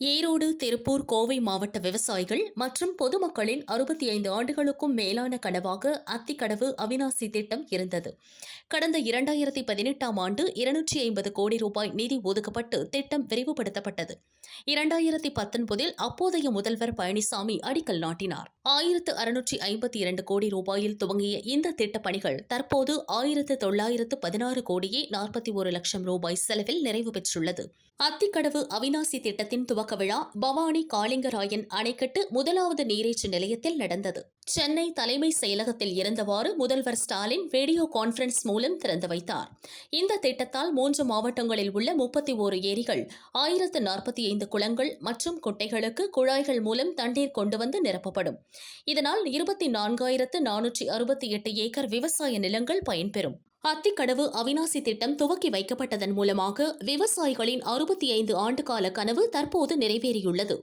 ஈரோடு திருப்பூர் கோவை மாவட்ட விவசாயிகள் மற்றும் பொதுமக்களின் அறுபத்தி ஐந்து ஆண்டுகளுக்கும் மேலான கனவாக அத்திக்கடவு அவினாசி திட்டம் இருந்தது. கடந்த இரண்டாயிரத்தி பதினெட்டாம் ஆண்டு இருநூற்றி ஐம்பது கோடி ரூபாய் நிதி ஒதுக்கப்பட்டு திட்டம் விரிவுபடுத்தப்பட்டது. இரண்டாயிரத்தி பத்தொன்பதில் அப்போதைய முதல்வர் பழனிசாமி அடிக்கல் நாட்டினார். ஆயிரத்து அறுநூற்றி ஐம்பத்தி இரண்டு கோடி ரூபாயில் துவங்கிய இந்த திட்டப் பணிகள் தற்போது ஆயிரத்து தொள்ளாயிரத்து பதினாறு கோடியே நாற்பத்தி ஒரு லட்சம் ரூபாய் செலவில் நிறைவு பெற்றுள்ளது. அத்திக்கடவு அவினாசி திட்டத்தின் துவக்க விழா பவானி காளிங்கராயன் அணைக்கட்டு முதலாவது நீரேற்று நிலையத்தில் நடந்தது. சென்னை தலைமை செயலகத்தில் இருந்தவாறு முதல்வர் ஸ்டாலின் வீடியோ கான்பரன்ஸ் மூலம் திறந்து வைத்தார். இந்த திட்டத்தால் மூன்று மாவட்டங்களில் உள்ள முப்பத்தி ஓரு ஏரிகள் ஆயிரத்து நாற்பத்தி ஐந்து குளங்கள் மற்றும் குட்டைகளுக்கு குழாய்கள் மூலம் தண்ணீர் கொண்டு வந்து நிரப்பப்படும். இதனால் இருபத்தி நான்காயிரத்து நானூற்றி அறுபத்தி எட்டு ஏக்கர் விவசாய நிலங்கள் பயன்பெறும். அத்திக்கடவு அவினாசி திட்டம் துவக்கி வைக்கப்பட்டதன் மூலமாக விவசாயிகளின் அறுபத்தி ஐந்து ஆண்டுகால கனவு தற்போது நிறைவேறியுள்ளது.